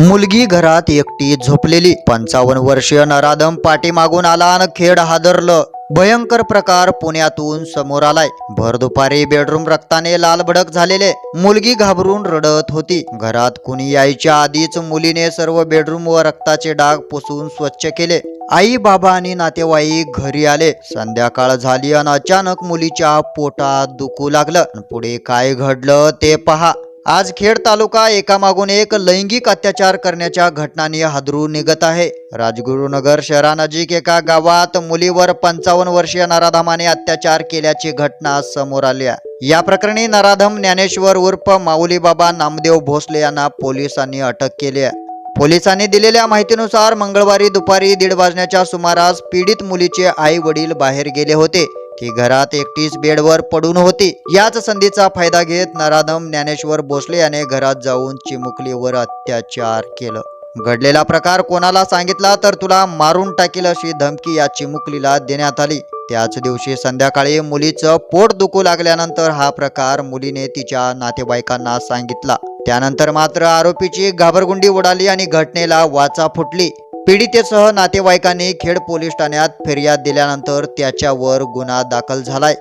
मुलगी घरात एकटी झोपलेली. पंचावन्न वर्षीय नराधम पाठीमागून आला आणि खेड हादरलं. भयंकर प्रकार पुण्यातून समोर आलाय. भर दुपारी बेडरूम रक्ताने लालभडक झालेले. मुलगी घाबरून रडत होती. घरात कुणी यायच्या आधीच मुलीने सर्व बेडरूम व रक्ताचे डाग पुसून स्वच्छ केले. आई बाबा आणि नातेवाईक घरी आले. संध्याकाळ झाली आणि अचानक मुलीच्या पोटात दुखू लागलं. आणि पुढे काय घडलं ते पहा. आज खेड तालुका एकामागून एक लैंगिक अत्याचार करण्याच्या घटनांनी हादरू निघत आहे. राजगुरुनगर शहरानजीक एका गावात मुलीवर पंचावन्न वर्षीय नराधमाने अत्याचार केल्याची घटना समोर आली आहे. या प्रकरणी नराधम ज्ञानेश्वर उर्फ माऊलीबाबा नामदेव भोसले यांना पोलिसांनी अटक केली आहे. पोलिसांनी दिलेल्या माहितीनुसार मंगळवारी दुपारी दीड वाजण्याच्या सुमारास पीडित मुलीचे आई वडील बाहेर गेले होते. ती घरात एकटीच बेडवर पडून होती. याच संधीचा फायदा घेत नराधम ज्ञानेश्वर भोसले याने घरात जाऊन चिमुकलीवर अत्याचार केलं. घडलेला प्रकार कोणाला सांगितला तर तुला मारून टाकील अशी धमकी या चिमुकलीला देण्यात आली. त्याच दिवशी संध्याकाळी मुलीचं पोट दुखू लागल्यानंतर हा प्रकार मुलीने तिच्या नातेवाईकांना सांगितला. त्यानंतर मात्र आरोपीची घाबरगुंडी उडाली आणि घटनेला वाचा फुटली. पीडितेसह नातेवाईकांनी खेड पोलीस ठाण्यात फिर्याद दिल्यानंतर त्याच्यावर गुन्हा दाखल झालाय.